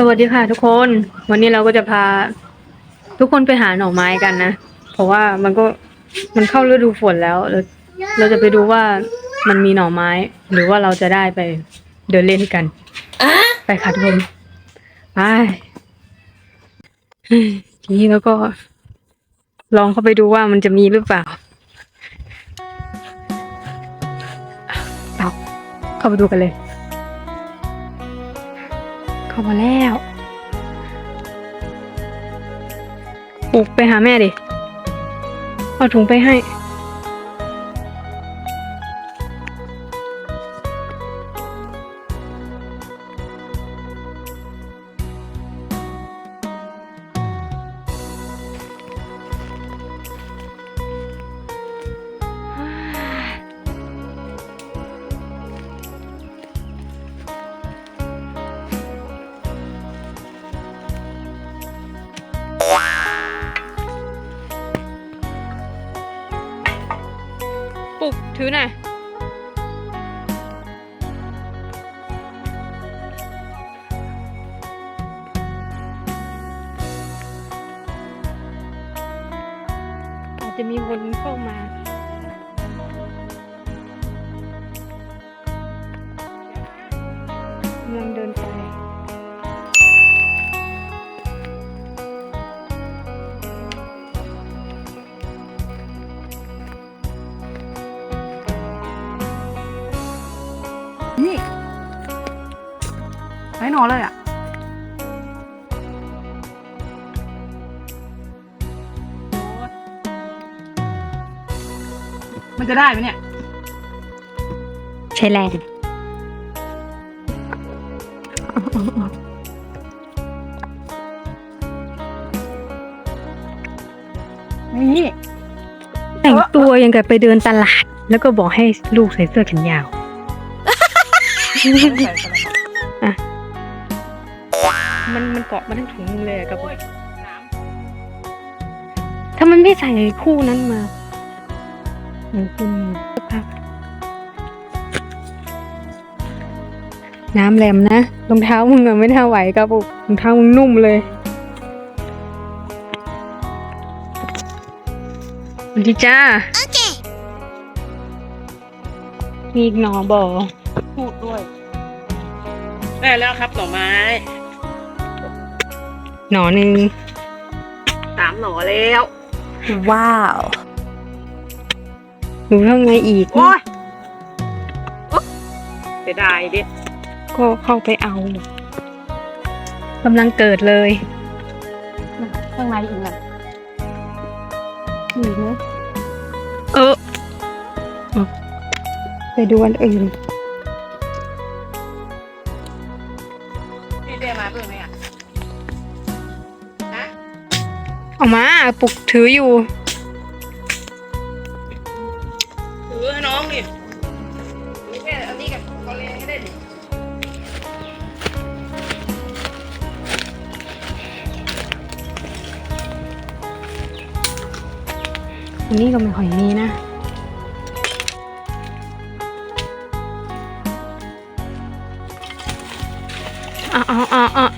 สวัสดีค่ะทุกคน วันนี้เราก็จะพา ทุกคนไปหาหน่อไม้กันนะ เพราะว่ามันก็มันเข้าฤดูฝนแล้ว เราเราจะไปดูว่ามันมีหน่อไม้ หรือว่าเราจะได้ไปเดินเล่นกันไปค่ะทุกคนไปทีนี้แล้วก็ ลองเข้าไปดูว่ามันจะมีหรือเปล่าเอาเข้าไปดูกันเลย เข้ามาแล้วปลุกไปหาแม่ดิ เอาถุงไปให้ ปลุกถือหน่ะ นี่ไร้หนอเลยอะมันจะได้ไหมเนี่ย ใช้แรงนี่แต่งตัวยังกับไปเดินตลาด แล้วก็บอกให้ลูกใส่เสื้อแขนยาว มันมันเกาะมาทั้งถุงนึงเลยอะกับถ้ามันไม่ใส่คู่นั้นมาหนูคุณพักน้ำแหลมนะรองเท้ามึงอะไม่น่าไหวกับบุกรองเท้ามึงนุ่มเลยสวัสดีจ้ามีอีกหนอบอ พูดด้วย ได้แล้วครับหน่อไม้ หนอหนึ่งสามหน่อแล้ว ว้าวหนูทำไงอีกโอ้ยเสียดายดิ ก็เข้าไปเอากำลังเกิดเลยข้างในอีกน่ะอีกไหมเออเอาไปดูอันอื่น ปลุกถืออยู่ถือให้น้องดินี่แค่อันนี้กับเขาเล่นให้ได้ดิอันนี้ก็ไม่ค่อยมีนะอะอะอะ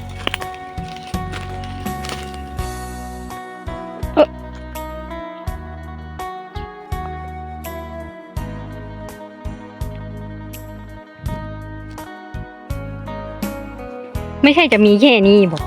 ไม่ใช่จะมีแค่นี้บอก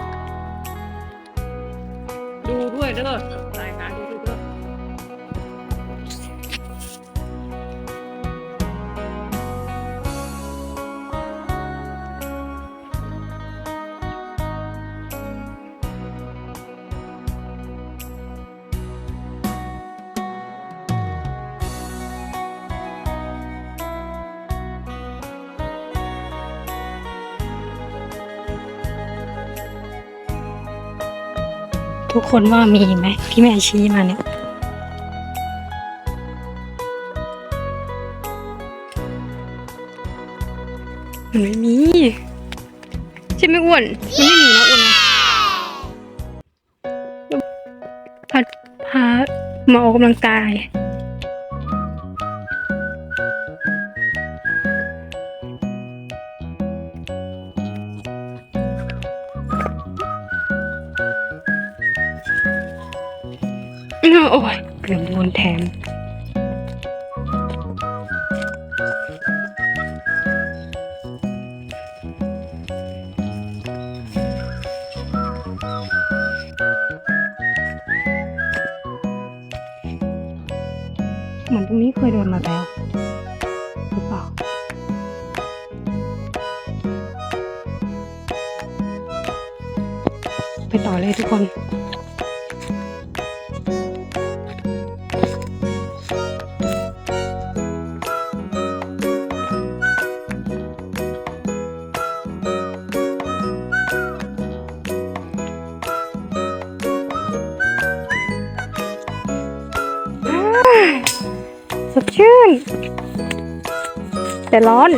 ทุกคนว่ามีไหมที่แม่ชี้มาเนี่ยมันไม่มี ใช่ไหมอ้วน มันไม่มีนะอ้วนนะพาพามาออกกำลังกาย โอ้ยเกือบโดนแทน แต่ร้อน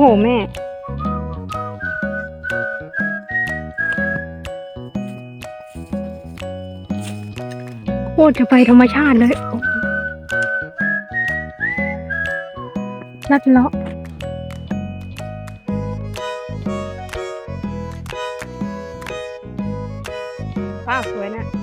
โอ้โหแม่โคตรจะไปธรรมชาติเลยลัดเลาะว้าวสวยนะ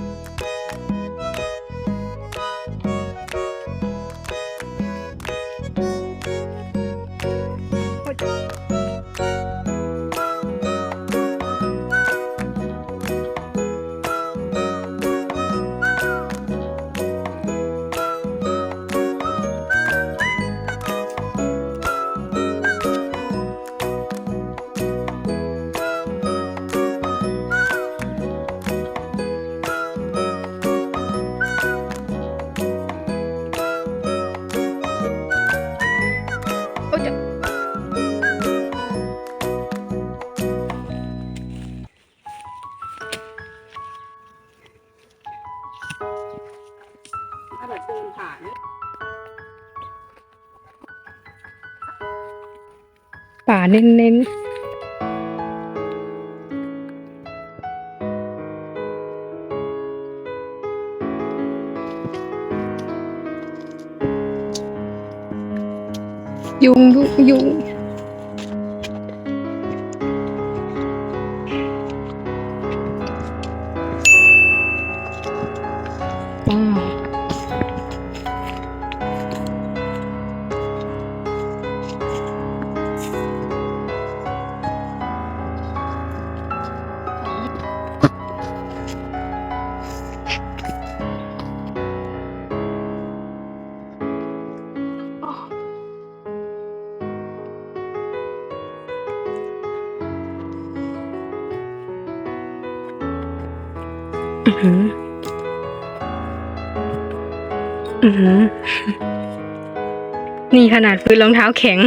ป่าเน้นๆยุงยุงยุง อือหือ อือหือ นี่ขนาดพื้นรองเท้าแข็ง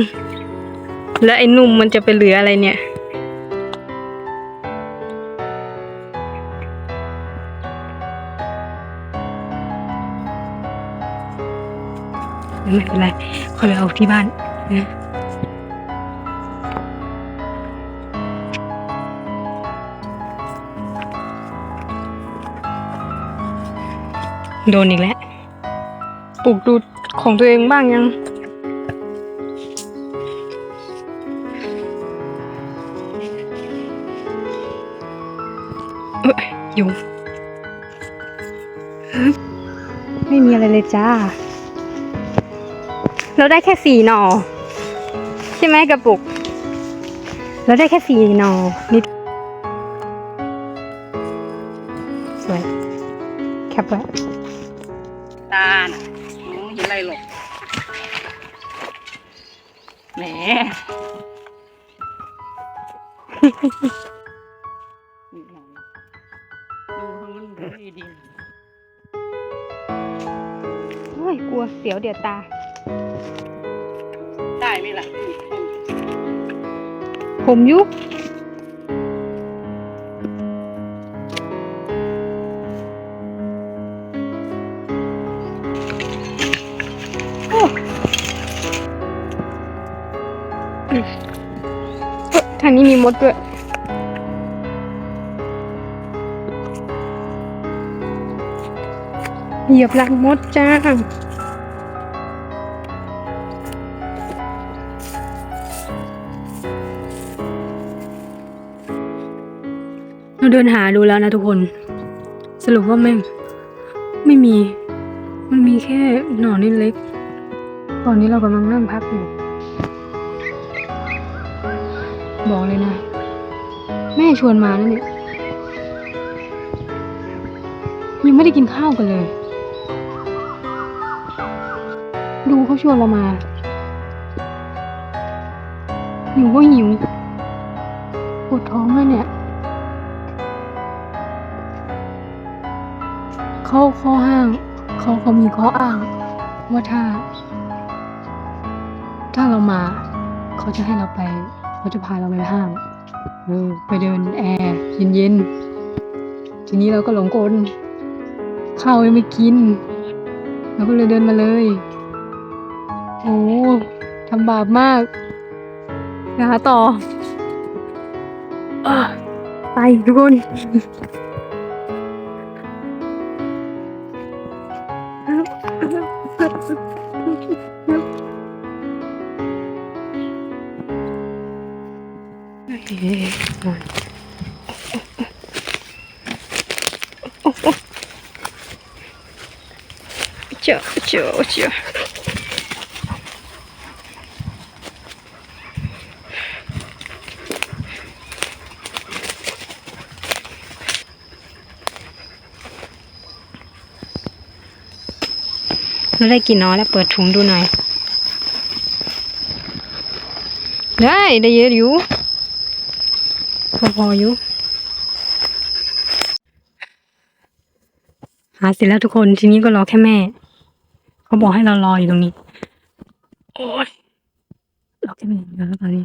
แล้วไอ้นุ่มมันจะไปเหลืออะไรเนี่ย ไม่เป็นไรค่อยไปเอาที่บ้านนะ โดนอีกแล้ว ปลูกดูของตัวเองบ้างยังเอ้ยยุงไม่มีอะไรเลยจ้า เราได้แค่สี่หนอ ใช่ไหมกระปุก เราได้แค่สี่หนอนิดสวยแคปไว้ ตาน่ะมองไม่เห็นอะไรหรอกแหมนี่ไงดูทางนั้นดูดีดีโอ้ยกลัวเสียวเดียวตาได้ไหมล่ะ ผมยุบ มดด้วยเหยียบรังมดจ้าเราเดินหาดูแล้วนะทุกคน สรุปว่าไม่ไม่มี มันมีแค่หนอนนิดเล็ก ตอนนี้เรากำลังนั่งพักอยู่ บอกเลยนะ แม่ชวนมาแล้วเนี่ยยังไม่ได้กินข้าวกันเลย ดูเขาชวนเรามาหิวก็หิวปวดท้องแล้วเนี่ยเขาข้อห้างเขาเขามีข้ออ้าง ว่าถ้า ถ้าเรามา เขาจะให้เราไป เขาจะพาเราไปห้างเออไปเดินแอร์เย็นๆ ทีนี้เราก็หลงกลข้าวยังไม่กิน เราก็เลยเดินมาเลย โอ้ทำบาปมากนะคะต่ออไปทุกคน เจ้าเจ้าเจ้าเราได้กินน้อยแล้วเปิดถุงดูหน่อย ได้ได้เยอะอยู่พอพออยู่ หาเสร็จแล้วทุกคนทีนี้ก็รอแค่แม่ เขาบอกให้เรารออยู่ตรงนี้ โอ้ยเราแค่แม่อย่างเดียวแล้วตอนนี้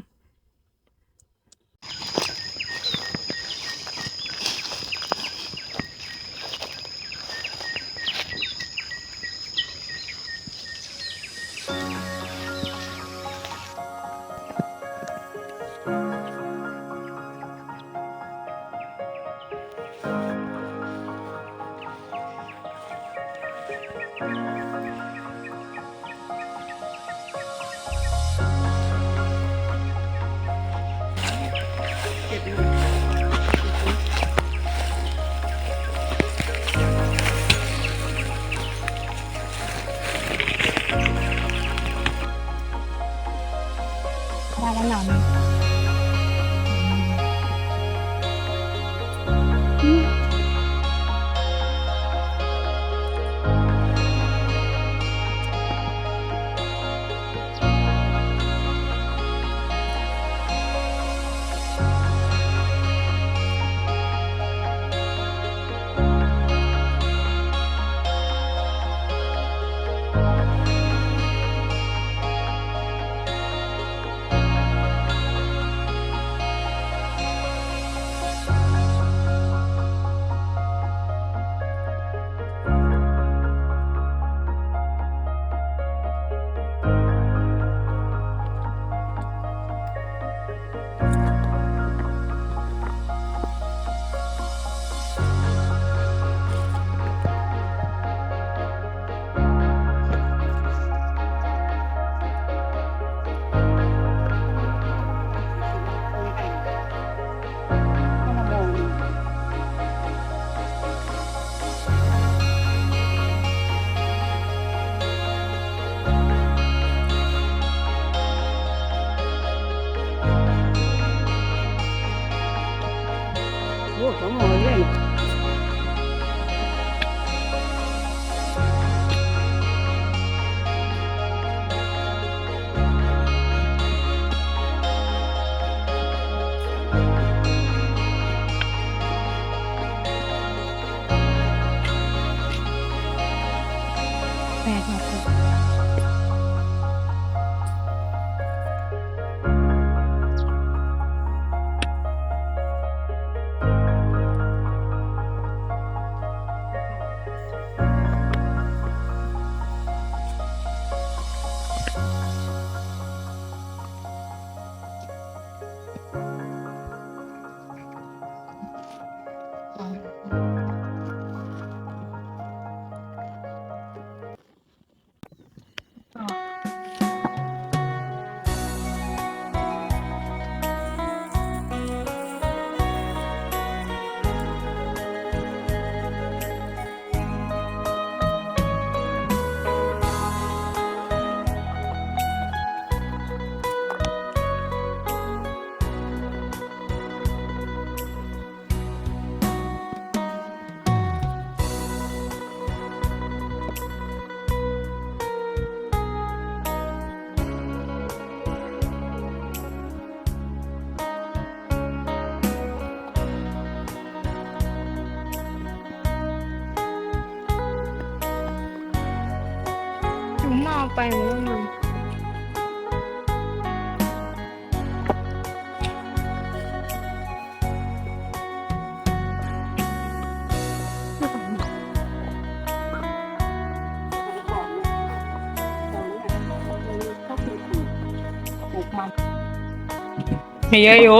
เยอะอยู่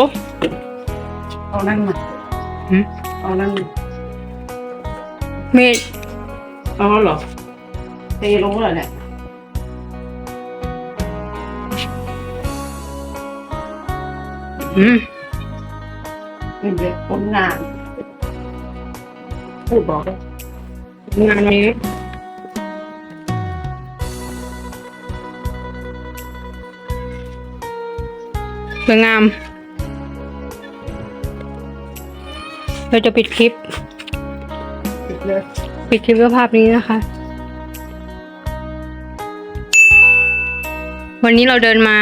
เอานั่งมาหืมเอานั่งมามีดเอาแล้วเหรอเทลงแล้วเนี่ยอืมนี่เด็กผลงานพูดบอกเลยงานนี้ สวยงาม เราจะปิดคลิปติดเลยปิดคลิปด้วยภาพนี้นะคะ วันนี้เราเดินมา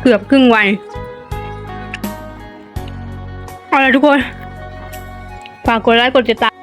เกือบครึ่งวันเอาละทุกคน ฝากกดไลค์กดติดตาม